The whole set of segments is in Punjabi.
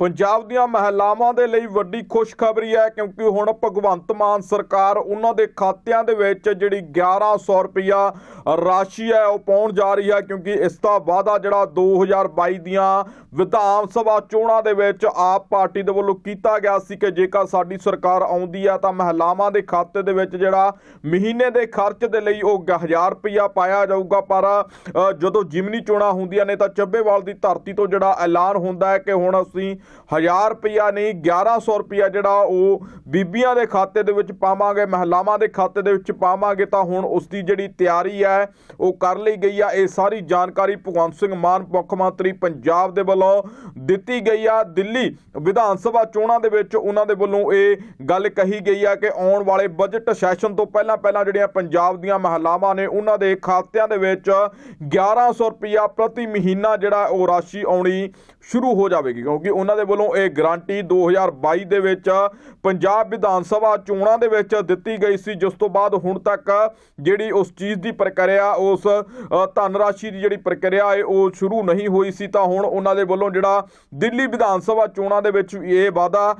ਪੰਜਾਬ ਦੀਆਂ ਮਹਿਲਾਵਾਂ ਦੇ ਲਈ ਵੱਡੀ ਖੁਸ਼ਖਬਰੀ ਹੈ ਕਿਉਂਕਿ ਹੁਣ ਭਗਵੰਤ ਮਾਨ ਸਰਕਾਰ ਉਹਨਾਂ ਦੇ ਖਾਤਿਆਂ ਦੇ ਵਿੱਚ ਜਿਹੜੀ 1100 ਰੁਪਇਆ ਰਾਸ਼ੀ ਹੈ, ਉਹ ਪਾਉਣ ਜਾ ਰਹੀ ਹੈ ਕਿਉਂਕਿ ਇਸ ਦਾ ਵਾਅਦਾ ਜਿਹੜਾ 2022 ਦੀਆਂ ਵਿਧਾਨ ਸਭਾ ਚੋਣਾਂ ਦੇ ਵਿੱਚ ਆਪ ਪਾਰਟੀ ਦੇ ਵੱਲੋਂ ਕੀਤਾ ਗਿਆ ਸੀ ਕਿ ਜੇਕਰ ਸਾਡੀ ਸਰਕਾਰ ਆਉਂਦੀ ਹੈ ਤਾਂ ਮਹਿਲਾਵਾਂ ਦੇ ਖਾਤੇ ਦੇ ਵਿੱਚ ਜਿਹੜਾ ਮਹੀਨੇ ਦੇ ਖਰਚ ਦੇ ਲਈ ਉਹ 1000 ਰੁਪਇਆ ਪਾਇਆ ਜਾਊਗਾ। ਪਰ ਜਦੋਂ ਜਿਮਨੀ ਚੋਣਾਂ ਹੁੰਦੀਆਂ ਨੇ ਤਾਂ ਚੱਬੇਵਾਲ ਦੀ ਧਰਤੀ ਤੋਂ ਜਿਹੜਾ ਐਲਾਨ ਹੁੰਦਾ ਹੈ ਕਿ ਹੁਣ ਅਸੀਂ 1000 ਰੁਪਇਆ ਨਹੀਂ 1100 ਰੁਪਇਆ ਜਿਹੜਾ ਉਹ ਬੀਬੀਆਂ ਦੇ ਖਾਤੇ ਦੇ ਵਿੱਚ ਪਾਵਾਂਗੇ, ਮਹਿਲਾਵਾਂ ਦੇ ਖਾਤੇ ਦੇ ਵਿੱਚ ਪਾਵਾਂਗੇ, ਤਾਂ ਹੁਣ ਉਸ ਦੀ ਜਿਹੜੀ ਤਿਆਰੀ ਹੈ ਉਹ ਕਰ ਲਈ ਗਈ ਆ। ਇਹ ਸਾਰੀ ਜਾਣਕਾਰੀ ਭਗਵੰਤ ਸਿੰਘ ਮਾਨ, ਮੁੱਖ ਮੰਤਰੀ ਪੰਜਾਬ ਦੇ ਵੱਲੋਂ ਦਿੱਤੀ ਗਈ ਆ। ਦਿੱਲੀ ਵਿਧਾਨ ਸਭਾ ਚੋਣਾਂ ਦੇ ਵਿੱਚ ਉਹਨਾਂ ਦੇ ਵੱਲੋਂ ਇਹ ਗੱਲ ਕਹੀ ਗਈ ਆ ਕਿ ਆਉਣ ਵਾਲੇ ਬਜਟ ਸੈਸ਼ਨ ਤੋਂ ਪਹਿਲਾਂ ਪਹਿਲਾਂ ਜਿਹੜੀਆਂ ਪੰਜਾਬ ਦੀਆਂ ਮਹਿਲਾਵਾਂ ਨੇ, ਉਹਨਾਂ ਦੇ ਖਾਤਿਆਂ ਦੇ ਵਿੱਚ 1100 ਰੁਪਇਆ ਪ੍ਰਤੀ ਮਹੀਨਾ ਜਿਹੜਾ ਉਹ ਰਾਸ਼ੀ ਆਉਣੀ ਸ਼ੁਰੂ ਹੋ ਜਾਵੇਗੀ। ਕਿਉਂਕਿ ਉਹਨਾਂ ਦੇ ਵੱਲੋਂ ਇਹ ਗਾਰੰਟੀ 2022 ਦੇ ਵਿੱਚ ਪੰਜਾਬ ਵਿਧਾਨ ਸਭਾ ਚੋਣਾਂ ਦੇ ਵਿੱਚ ਦਿੱਤੀ ਗਈ ਸੀ। ਜਿਸ ਤੋਂ ਬਾਅਦ ਹੁਣ ਤੱਕ ਜਿਹੜੀ ਉਸ ਚੀਜ਼ ਦੀ ਪ੍ਰਕਿਰਿਆ ਉਸ ਧਨ ਰਾਸ਼ੀ ਦੀ ਜਿਹੜੀ ਪ੍ਰਕਿਰਿਆ ਹੈ, ਉਹ ਸ਼ੁਰੂ ਨਹੀਂ ਹੋਈ ਸੀ। ਤਾਂ ਹੁਣ ਉਹਨਾਂ ਦੇ ਵੱਲੋਂ ਜਿਹੜਾ ਦਿੱਲੀ ਵਿਧਾਨ ਸਭਾ ਚੋਣਾਂ ਦੇ ਵਿੱਚ ਇਹ ਵਾਅਦਾ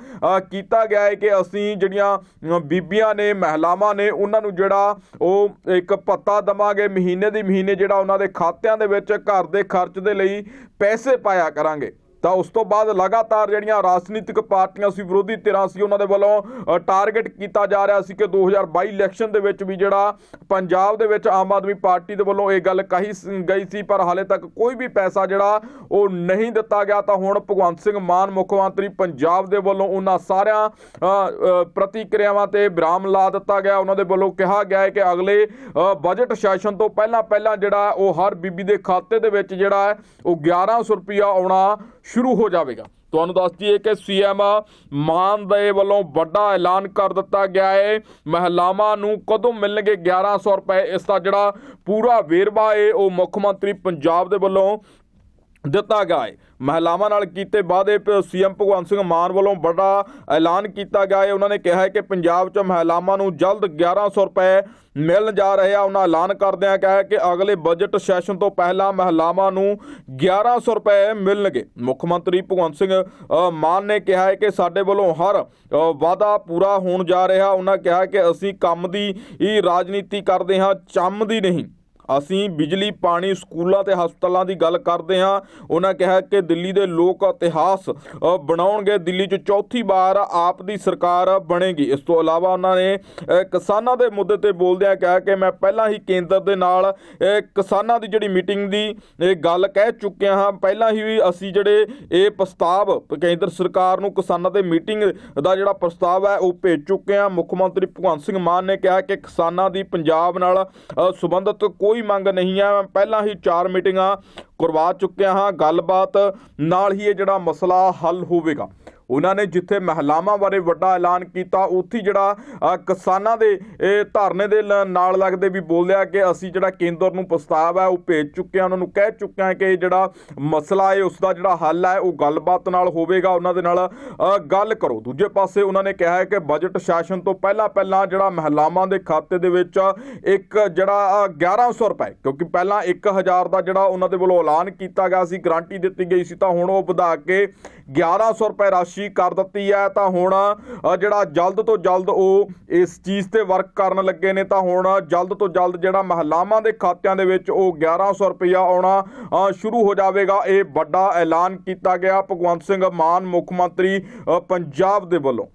ਕੀਤਾ ਗਿਆ ਹੈ ਕਿ ਅਸੀਂ ਜਿਹੜੀਆਂ ਬੀਬੀਆਂ ਨੇ, ਮਹਿਲਾਵਾਂ ਨੇ, ਉਹਨਾਂ ਨੂੰ ਜਿਹੜਾ ਉਹ ਇੱਕ ਭੱਤਾ ਦਵਾਂਗੇ, ਮਹੀਨੇ ਦੀ ਮਹੀਨੇ ਜਿਹੜਾ ਉਹਨਾਂ ਦੇ ਖਾਤਿਆਂ ਦੇ ਵਿੱਚ ਘਰ ਦੇ ਖਰਚ ਦੇ ਲਈ ਪੈਸੇ ਪਾਇਆ ਕਰਾਂਗੇ। ਤਾਂ ਉਸ ਤੋਂ ਬਾਅਦ ਲਗਾਤਾਰ ਜਿਹੜੀਆਂ ਰਾਜਨੀਤਿਕ ਪਾਰਟੀਆਂ ਸੀ ਵਿਰੋਧੀ ਧਿਰਾਂ ਸੀ, ਉਹਨਾਂ ਦੇ ਵੱਲੋਂ ਟਾਰਗੇਟ ਕੀਤਾ ਜਾ ਰਿਹਾ ਸੀ ਕਿ 2022 ਇਲੈਕਸ਼ਨ ਦੇ ਵਿੱਚ ਵੀ ਜਿਹੜਾ ਪੰਜਾਬ ਦੇ ਵਿੱਚ ਆਮ ਆਦਮੀ ਪਾਰਟੀ ਦੇ ਵੱਲੋਂ ਇਹ ਗੱਲ ਕਹੀ ਗਈ ਸੀ, ਪਰ ਹਾਲੇ ਤੱਕ ਕੋਈ ਵੀ ਪੈਸਾ ਜਿਹੜਾ ਉਹ ਨਹੀਂ ਦਿੱਤਾ ਗਿਆ। ਤਾਂ ਹੁਣ ਭਗਵੰਤ ਸਿੰਘ ਮਾਨ ਮੁੱਖ ਮੰਤਰੀ ਪੰਜਾਬ ਦੇ ਵੱਲੋਂ ਉਹਨਾਂ ਸਾਰਿਆਂ ਪ੍ਰਤੀਕਿਰਿਆਵਾਂ ਤੇ ਵਿਰਾਮ ਲਾ ਦਿੱਤਾ ਗਿਆ। ਉਹਨਾਂ ਦੇ ਵੱਲੋਂ ਕਿਹਾ ਗਿਆ ਹੈ ਕਿ ਅਗਲੇ ਬਜਟ ਸੈਸ਼ਨ ਤੋਂ ਪਹਿਲਾਂ ਪਹਿਲਾਂ ਜਿਹੜਾ ਉਹ ਹਰ ਬੀਬੀ ਦੇ ਖਾਤੇ ਦੇ ਵਿੱਚ ਜਿਹੜਾ ਹੈ, ਉਹ 1100 ਰੁਪਇਆ ਆਉਣਾ ਸ਼ੁਰੂ ਹੋ ਜਾਵੇਗਾ। ਤੁਹਾਨੂੰ ਦੱਸ ਦਈਏ ਕਿ ਸੀਐਮ ਮਾਨ ਦੇ ਵੱਲੋਂ ਵੱਡਾ ਐਲਾਨ ਕਰ ਦਿੱਤਾ ਗਿਆ ਹੈ ਮਹਿਲਾਵਾਂ ਨੂੰ ਕਦੋਂ ਮਿਲਣਗੇ 1100 ਰੁਪਏ? ਇਸ ਦਾ ਜਿਹੜਾ ਪੂਰਾ ਵੇਰਵਾ ਹੈ ਉਹ ਮੁੱਖ ਮੰਤਰੀ ਪੰਜਾਬ ਦੇ ਵੱਲੋਂ ਦਿੱਤਾ ਗਿਆ ਹੈ। ਮਹਿਲਾਵਾਂ ਨਾਲ ਕੀਤੇ ਵਾਅਦੇ ਸੀਐਮ ਭਗਵੰਤ ਸਿੰਘ ਮਾਨ ਵੱਲੋਂ ਵੱਡਾ ਐਲਾਨ ਕੀਤਾ ਗਿਆ ਹੈ। ਉਹਨਾਂ ਨੇ ਕਿਹਾ ਹੈ ਕਿ ਪੰਜਾਬ 'ਚ ਮਹਿਲਾਵਾਂ ਨੂੰ ਜਲਦ 1100 ਰੁਪਏ ਮਿਲਣ ਜਾ ਰਹੇ ਆ। ਉਹਨਾਂ ਐਲਾਨ ਕਰਦਿਆਂ ਕਿਹਾ ਕਿ ਅਗਲੇ ਬਜਟ ਸੈਸ਼ਨ ਤੋਂ ਪਹਿਲਾਂ ਮਹਿਲਾਵਾਂ ਨੂੰ 1100 ਰੁਪਏ ਮਿਲਣਗੇ। ਮੁੱਖ ਮੰਤਰੀ ਭਗਵੰਤ ਸਿੰਘ ਮਾਨ ਨੇ ਕਿਹਾ ਹੈ ਕਿ ਸਾਡੇ ਵੱਲੋਂ ਹਰ ਵਾਅਦਾ ਪੂਰਾ ਹੋਣ ਜਾ ਰਿਹਾ। ਉਹਨਾਂ ਕਿਹਾ ਕਿ ਅਸੀਂ ਕੰਮ ਦੀ ਹੀ ਰਾਜਨੀਤੀ ਕਰਦੇ ਹਾਂ, ਚੰਮ ਦੀ ਨਹੀਂ। ਅਸੀਂ ਬਿਜਲੀ ਪਾਣੀ ਸਕੂਲਾਂ ਤੇ ਹਸਪਤਾਲਾਂ ਦੀ ਗੱਲ ਕਰਦੇ ਹਾਂ। ਉਹਨਾਂ ਕਿਹਾ ਕਿ ਦਿੱਲੀ ਦੇ ਲੋਕ ਇਤਿਹਾਸ ਬਣਾਉਣਗੇ ਦਿੱਲੀ 'ਚ ਚੌਥੀ ਵਾਰ ਆਪ ਦੀ ਸਰਕਾਰ ਬਣੇਗੀ। ਇਸ ਤੋਂ ਇਲਾਵਾ ਉਹਨਾਂ ਨੇ ਕਿਸਾਨਾਂ ਦੇ ਮੁੱਦੇ ਤੇ ਬੋਲਦਿਆਂ ਕਿਹਾ ਕਿ ਮੈਂ ਪਹਿਲਾਂ ਹੀ ਕੇਂਦਰ ਦੇ ਨਾਲ ਕਿਸਾਨਾਂ ਦੀ ਜਿਹੜੀ ਮੀਟਿੰਗ ਦੀ ਇਹ ਗੱਲ ਕਹਿ ਚੁੱਕਿਆ ਹਾਂ। ਪਹਿਲਾਂ ਹੀ ਅਸੀਂ ਜਿਹੜੇ ਇਹ ਪ੍ਰਸਤਾਵ ਕੇਂਦਰ ਸਰਕਾਰ ਨੂੰ ਕਿਸਾਨਾਂ ਦੇ ਮੀਟਿੰਗ ਦਾ ਜਿਹੜਾ ਪ੍ਰਸਤਾਵ ਹੈ ਉਹ ਭੇਜ ਚੁੱਕੇ ਹਾਂ। ਮੁੱਖ ਮੰਤਰੀ ਭਗਵੰਤ ਸਿੰਘ ਮਾਨ ਨੇ ਕਿਹਾ ਕਿ ਕਿਸਾਨਾਂ ਦੀ ਪੰਜਾਬ ਨਾਲ ਅ, ਸੰਬੰਧਿਤ ਕੋਈ ਮੰਗ ਨਹੀਂ ਹੈ ਪਹਿਲਾਂ ਹੀ ਚਾਰ ਮੀਟਿੰਗਾਂ ਕਰਵਾ ਚੁੱਕਿਆ ਹਾਂ। ਗੱਲਬਾਤ ਨਾਲ ਹੀ ਇਹ ਜਿਹੜਾ ਮਸਲਾ ਹੱਲ ਹੋਵੇਗਾ। ਉਹਨਾਂ ਨੇ ਜਿੱਥੇ ਮਹਿਲਾਵਾਂ ਬਾਰੇ ਵੱਡਾ ਐਲਾਨ ਕੀਤਾ ਉੱਥੇ ਜਿਹੜਾ ਕਿਸਾਨਾਂ ਦੇ ਧਰਨੇ ਦੇ ਲ- ਨਾਲ ਲੱਗਦੇ ਵੀ ਬੋਲਿਆ ਕਿ ਅਸੀਂ ਜਿਹੜਾ ਕੇਂਦਰ ਨੂੰ ਪ੍ਰਸਤਾਵ ਹੈ ਉਹ ਭੇਜ ਚੁੱਕੇ ਹਾਂ। ਉਹਨਾਂ ਨੂੰ ਕਹਿ ਚੁੱਕੇ ਹਾਂ ਕਿ ਇਹ ਜਿਹੜਾ ਮਸਲਾ ਹੈ ਉਸ ਦਾ ਜਿਹੜਾ ਹੱਲ ਹੈ ਉਹ ਗੱਲਬਾਤ ਨਾਲ ਹੋਵੇਗਾ। ਉਹਨਾਂ ਦੇ ਨਾਲ ਗੱਲ ਕਰੋ। ਦੂਜੇ ਪਾਸੇ ਉਹਨਾਂ ਨੇ ਕਿਹਾ ਹੈ ਕਿ ਬਜਟ ਸੈਸ਼ਨ ਤੋਂ ਪਹਿਲਾਂ ਪਹਿਲਾਂ ਜਿਹੜਾ ਮਹਿਲਾਵਾਂ ਦੇ ਖਾਤੇ ਦੇ ਵਿੱਚ ਇੱਕ ਜਿਹੜਾ ਅ, 1100 ਰੁਪਏ ਕਿਉਂਕਿ ਪਹਿਲਾਂ 1000 ਦਾ ਜਿਹੜਾ ਉਹਨਾਂ ਦੇ ਵੱਲੋਂ ਐਲਾਨ ਕੀਤਾ ਗਿਆ ਸੀ ਗਾਰੰਟੀ ਦਿੱਤੀ ਗਈ ਸੀ ਤਾਂ ਹੁਣ ਉਹ ਵਧਾ ਕੇ 1100 ਰੁਪਏ ਰਾਸ਼ੀ ਕਰ ਦਿੱਤੀ ਹੈ, ਤਾਂ ਹੁਣ ਜਿਹੜਾ ਜਲਦ ਤੋਂ ਜਲਦ ਉਹ ਇਸ ਚੀਜ਼ ਤੇ ਵਰਕ ਕਰਨ ਲੱਗੇ ਨੇ, ਤਾਂ ਹੁਣ ਜਲਦ ਤੋਂ ਜਲਦ ਜਿਹੜਾ ਮਹਿਲਾਵਾਂ ਦੇ ਖਾਤਿਆਂ ਦੇ ਵਿੱਚ ਉਹ 1100 ਰੁਪਇਆ ਆਉਣਾ ਸ਼ੁਰੂ ਹੋ ਜਾਵੇਗਾ। ਇਹ ਵੱਡਾ ਐਲਾਨ ਕੀਤਾ ਗਿਆ ਭਗਵੰਤ ਸਿੰਘ ਮਾਨ, ਮੁੱਖ ਮੰਤਰੀ ਪੰਜਾਬ ਦੇ ਵੱਲੋਂ।